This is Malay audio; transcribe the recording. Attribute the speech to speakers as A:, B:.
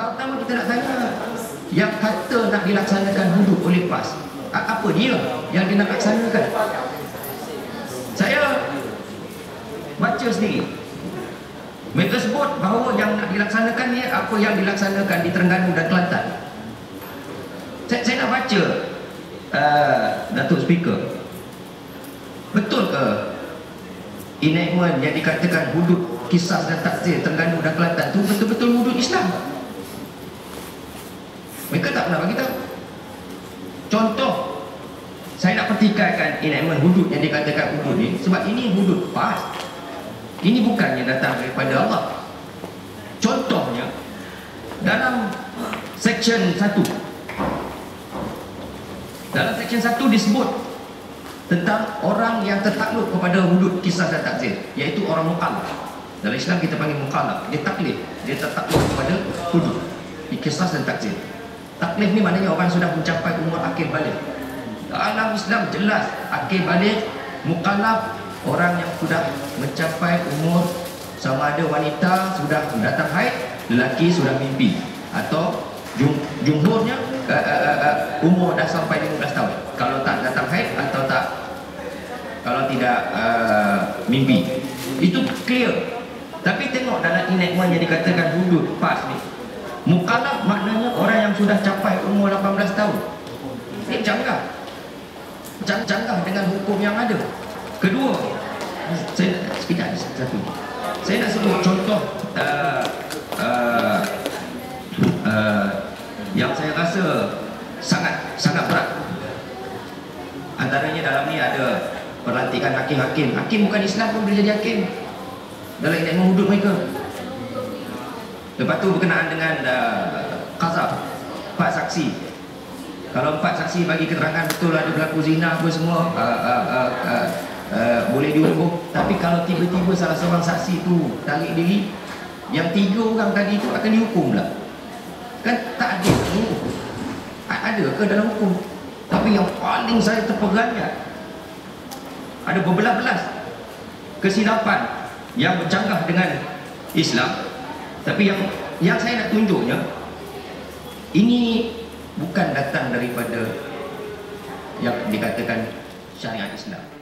A: Pertama-tama kita nak tanya yang kata nak dilaksanakan hudud oleh PAS. Apa dia yang dia nak laksanakan? Saya baca sendiri. Mereka sebut bahawa yang nak dilaksanakan ni apa yang dilaksanakan di Terengganu dan Kelantan. Saya, saya nak baca uh, Datuk Speaker. Betul ke enactment yang dikatakan hudud kisah dan takzir Terengganu dan Kelantan tu betul-betul hudud Islam? Mereka tak pernah bagi tahu. Contoh, saya nak pertikaikan enactment hudud yang dikatakan hudud ni sebab ini hudud PAS. Ini bukannya datang daripada Allah. Contohnya, dalam section 1 dalam section 1 disebut tentang orang yang tertakluk kepada hudud kisah dan takzir iaitu orang muqallaf dalam Islam kita panggil muqallaf dia taklif dia tertakluk kepada hudud kisah dan takzir Taklif ni maknanya orang sudah mencapai umur akhir balik. Dalam Islam jelas akhir balik mukallaf orang yang sudah mencapai umur sama ada wanita sudah datang haid, lelaki sudah mimpi atau jum, jumhurnya uh, uh, uh, umur dah sampai 15 tahun. Kalau tak datang haid atau tak kalau tidak uh, mimpi. Itu clear. Tapi tengok dalam enactment yang dikatakan hudud pas ni Mukalaf maknanya orang sudah capai umur 18 tahun. Ini canggah. Canggah dengan hukum yang ada. Kedua, saya sekejap satu. Saya nak sebut contoh uh, uh, uh, yang saya rasa sangat sangat berat. Antaranya dalam ni ada pelantikan hakim-hakim. Hakim bukan Islam pun boleh jadi hakim. Dalam ini hudud mereka. Lepas tu berkenaan dengan uh, qazaf saksi. Kalau empat saksi bagi keterangan betul ada berlaku zina apa semua uh, uh, uh, uh, uh, boleh dihukum. Tapi kalau tiba-tiba salah seorang saksi tu tarik diri, yang tiga orang tadi tu akan dihukum pula. Kan tak adil tu. Ada ke dalam hukum? Tapi yang paling saya terperanjat ada berbelas-belas kesilapan yang bercanggah dengan Islam tapi yang yang saya nak tunjuknya ini bukan datang daripada yang dikatakan syariat Islam.